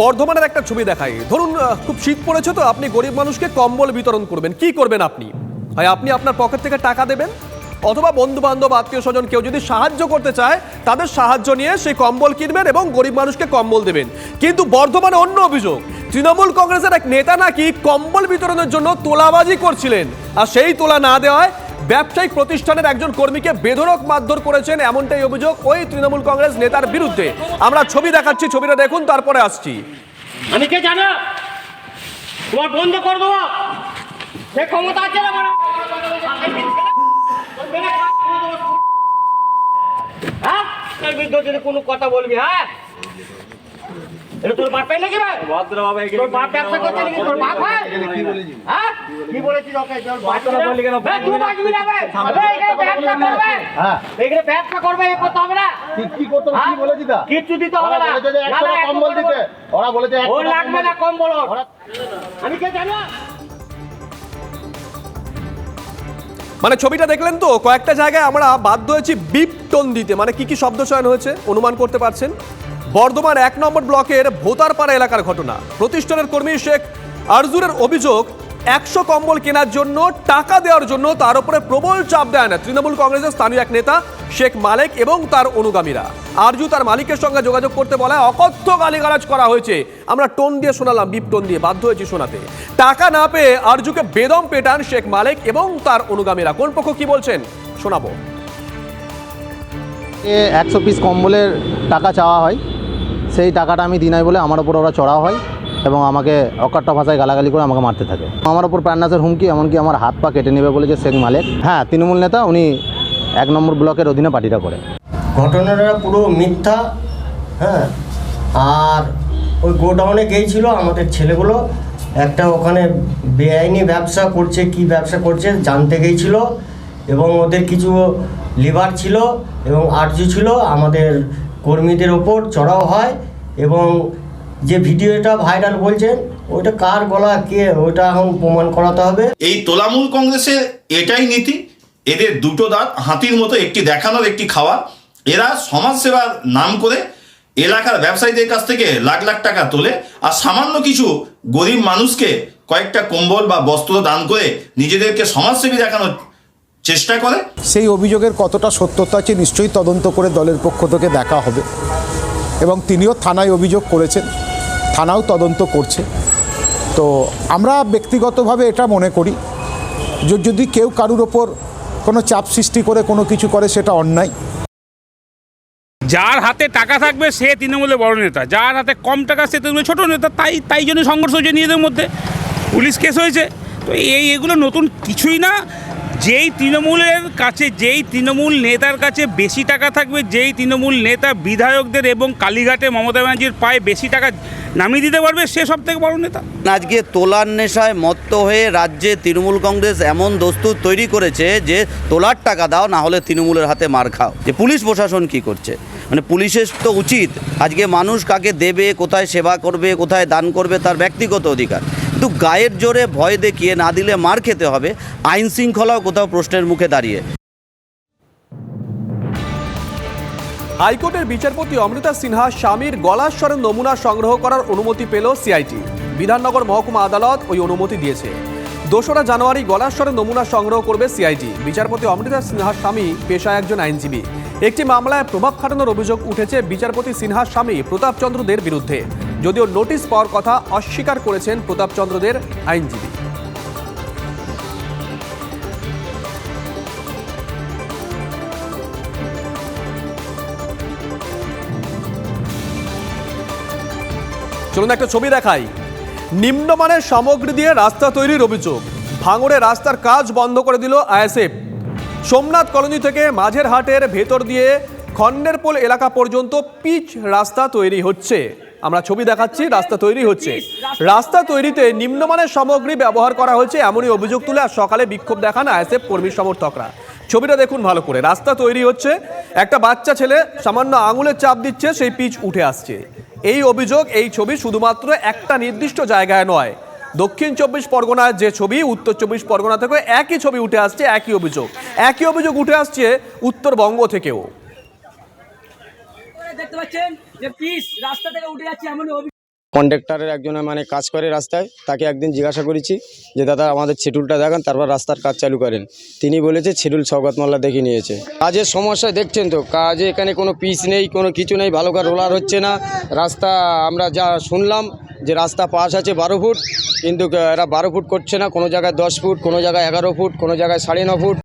বর্ধমানের একটা ছবি দেখাই। ধরুন খুব শীত পড়েছে তো, আপনি গরিব মানুষকে কম্বল বিতরণ করবেন। কি করবেন আপনি? হয় আপনি আপনার পকেট থেকে টাকা দেবেন? অথবা বন্ধু বান্ধব আত্মীয় স্বজন কেউ যদি সাহায্য করতে চায়, তাদের সাহায্য নিয়ে সেই কম্বল কিনবেন এবং গরিব মানুষকে কম্বল দেবেন। কিন্তু বর্ধমানে অন্য অভিযোগ, তৃণমূল কংগ্রেসের এক নেতা নাকি কম্বল বিতরণের জন্য তোলাবাজি করছিলেন। আর সেই তোলা না দেওয়ায় ব্যবসায়িক প্রতিষ্ঠানের একজন কর্মীকে বেধরক মারধর করেছেন এমনটাই অভিযোগ ওই তৃণমূল কংগ্রেস নেতার বিরুদ্ধে। আমরা ছবি দেখাচ্ছি, ছবিটা দেখুন, তারপরে আসছি। আমি কে জানো? তোমার বন্ধ করে দেবো। সে ক্ষমতা আছে না হ্যাঁ? তার বিরুদ্ধে যদি কোনো কথা বলবি হ্যাঁ? এটা তোর বাপের নাকি ভাই? তোর বাপ ব্যবসা করছে নাকি? তোর বাপ হয় হ্যাঁ? কি বলেছিস ওকে? তোর বাপ হ্যাঁ, তুই বাঁচবি না ভাই। আবে, এখানে ব্যবসা করবে। হ্যাঁ। এখানে ব্যবসা করবে এ করতে হবে না। কি কি করতে হবে? কি? বলেছি তা? কিচ্ছু দিতে হবে না। না, না, টাকা একশো দিতে। ওরা বলেছে ও লাগবে না কম বলো আমি কে জানো? মানে ছবিটা দেখলেন তো? কয়েকটা জায়গায় আমরা বাধ্য হয়েছি বিপ টোন দিতে। মানে কি কি শব্দ চয়ন হয়েছে? অনুমান করতে পারছেন? বর্ধমান এক নম্বর ব্লকের ভোতারপাড়া এলাকার ঘটনা। প্রতিষ্ঠানের কর্মী শেখ আরজুরের অভিযোগ, একশো কম্বল কেনার জন্য টাকা দেওয়ার জন্য তার উপরে প্রবল চাপ দেয় না তৃণমূল কংগ্রেসের স্থানীয় এক নেতা, শেখ মালেক এবং তার অনুগামীরা। আরজু তার মালিকের সঙ্গে যোগাযোগ করতে বলায় অকথ্য গালিগালাজ করা হয়েছে। আমরা টোন দিয়ে শোনালাম, বিপ টোন দিয়ে বাধ্য হয়েছি শোনাতে। টাকা না পেয়ে আরজুকে বেদম পেটান শেখ মালেক এবং তার অনুগামীরা। কোন পক্ষ কি বলছেন? শোনাবো। একশো পিস কম্বলের টাকা চাওয়া হয়। সেই টাকাটা আমি দিনাই বলে আমার ওপর ওরা চড়া হয় এবং আমাকে অকাট্য ভাষায় গালাগালি করে আমাকে মারতে থাকে। আমার ওপর প্রাণনাশের হুমকি, এমনকি আমার হাত পা কেটে নেবে বলেছে শেখ মালেক। হ্যাঁ তৃণমূল নেতা উনি এক নম্বর ব্লকের অধীনে পার্টিটা করে। ঘটনাটা পুরো মিথ্যা হ্যাঁ? আর ওই গোডাউনে গিয়েছিল আমাদের ছেলেগুলো। একটা ওখানে বেআইনি ব্যবসা করছে, কি ব্যবসা করছে জানতে গিয়েছিল। এবং ওদের কিছু লিভার ছিল এবং আর্জি ছিল, আমাদের কর্মীদের ওপর চড়াও হয় এবং যে ভিডিওটা ভাইরাল বলছেন, ওইটা কার গলা, কে, ওইটা এখন প্রমাণ করাতে হবে। এই তোলামূল কংগ্রেসের এটাই নীতি, এদের দুটো দাঁত হাতির মতো, একটি দেখানোর, একটি খাওয়া এরা সমাজসেবার নাম করে এলাকার ব্যবসায়ীদের কাছ থেকে লাখ লাখ টাকা তোলে আর সামান্য কিছু গরিব মানুষকে কয়েকটা কম্বল বা বস্ত্র দান করে নিজেদেরকে সমাজসেবী দেখানোর চেষ্টা করে? সেই অভিযোগের কতটা সত্যতা আছে নিশ্চয়ই তদন্ত করে দলের পক্ষ থেকে দেখা হবে। এবং তিনিও থানায় অভিযোগ করেছেন থানাও তদন্ত করছে। তো আমরা ব্যক্তিগতভাবে এটা মনে করি যে যদি কেউ কারুর ওপর কোনো চাপ সৃষ্টি করে কোনো কিছু করে সেটা অন্যায়। যার হাতে টাকা থাকবে সে তৃণমূলের বড় নেতা। যার হাতে কম টাকা সে তৃণমূলের ছোট নেতা। তাই তাই জন্য সংঘর্ষ হয়েছে নিজেদের মধ্যে। পুলিশ কেস হয়েছে। তো এই এগুলো নতুন কিছুই না। যেই তৃণমূলের কাছে, যেই তৃণমূল নেতার কাছে বেশি টাকা থাকবে, যেই তৃণমূল নেতা বিধায়কদের এবং কালীঘাটে মমতা ব্যানার্জির পায়ে বেশি টাকা নামিয়ে দিতে পারবে, সে সব থেকে বড় নেতা। আজকে তোলার নেশায় মত্ত হয়ে রাজ্যে তৃণমূল কংগ্রেস এমন দস্তুর তৈরি করেছে যে তোলার টাকা দাও, না হলে তৃণমূলের হাতে মার খাও। যে পুলিশ প্রশাসন কি করছে? মানে পুলিশের তো উচিত। আজকে মানুষ কাকে দেবে, কোথায় সেবা করবে, কোথায় দান করবে, তার ব্যক্তিগত অধিকার। কিন্তু গায়ের জোরে ভয় দেখিয়ে না দিলে মার খেতে হবে। আইন শৃঙ্খলাও কোথাও প্রশ্নের মুখে দাঁড়িয়ে। হাইকোর্টের বিচারপতি অমৃতা সিনহা স্বামীর গলাস্বরের নমুনা সংগ্রহ করার অনুমতি পেল সিআইটি। বিধাননগর মহকুমা আদালত ওই অনুমতি দিয়েছে। দোসরা জানুয়ারি গলাস্বরের নমুনা সংগ্রহ করবে সিআইটি। বিচারপতি অমৃতা সিনহার স্বামী পেশায় একজন আইনজীবী। একটি মামলায় প্রভাব খাটানোর অভিযোগ উঠেছে বিচারপতি সিনহার স্বামী প্রতাপচন্দ্রদের বিরুদ্ধে। যদিও নোটিশ পাওয়ার কথা অস্বীকার করেছেন প্রতাপচন্দ্রদের আইনজীবী। চলুন একটা ছবি দেখাই। নিম্নমানের সামগ্রী দিয়ে রাস্তা তৈরির অভিযোগ। ভাঙড়ে রাস্তার কাজ বন্ধ করে দিল আইএসএফ। সোমনাথ কলোনি থেকে মাঝের হাটের ভেতর দিয়ে খন্ডেরপোল এলাকা পর্যন্ত পিচ রাস্তা তৈরি হচ্ছে। আমরা ছবি দেখাচ্ছি, রাস্তা তৈরি হচ্ছে। রাস্তা তৈরিতে নিম্নমানের সামগ্রী ব্যবহার করা হয়েছে এমনই অভিযোগ তুলে আজ সকালে বিক্ষোভ দেখান আইএসএফ কর্মী সমর্থকরা। ছবিটা দেখুন ভালো করে, রাস্তা তৈরি হচ্ছে, একটা বাচ্চা ছেলে সামান্য আঙুলের চাপ দিচ্ছে, সেই পিচ উঠে আসছে। এই অভিযোগ, এই ছবি শুধুমাত্র একটা নির্দিষ্ট জায়গায় নয়। দক্ষিণ চব্বিশ পরগনার যে ছবি, উত্তর চব্বিশ পরগনা থেকে একই ছবি উঠে আসছে, একই অভিযোগ। একই অভিযোগ উঠে আসছে উত্তরবঙ্গ থেকেও। কন্ডাক্টরের একজন মানে কাজ করে রাস্তায়, তাকে একদিন জিজ্ঞাসা করেছি যে, দাদা, আমাদের শিডিউলটা দেখান, তারপর রাস্তার কাজ চালু করেন। তিনি বলেছে শিডিউল সৌগত মোল্লা দেখে নিয়েছে। কাজের সমস্যা দেখছেন তো, কাজে এখানে কোনো পিচ নেই, কোনো কিছু নেই, ভালো করে রোলার হচ্ছে না। রাস্তা আমরা যা শুনলাম যে, রাস্তা পাশ আছে বারো ফুট, কিন্তু এরা বারো ফুট করছে না, কোনো জায়গায় দশ ফুট, কোনো জায়গায় এগারো ফুট, কোনো জায়গায় সাড়ে ন ফুট।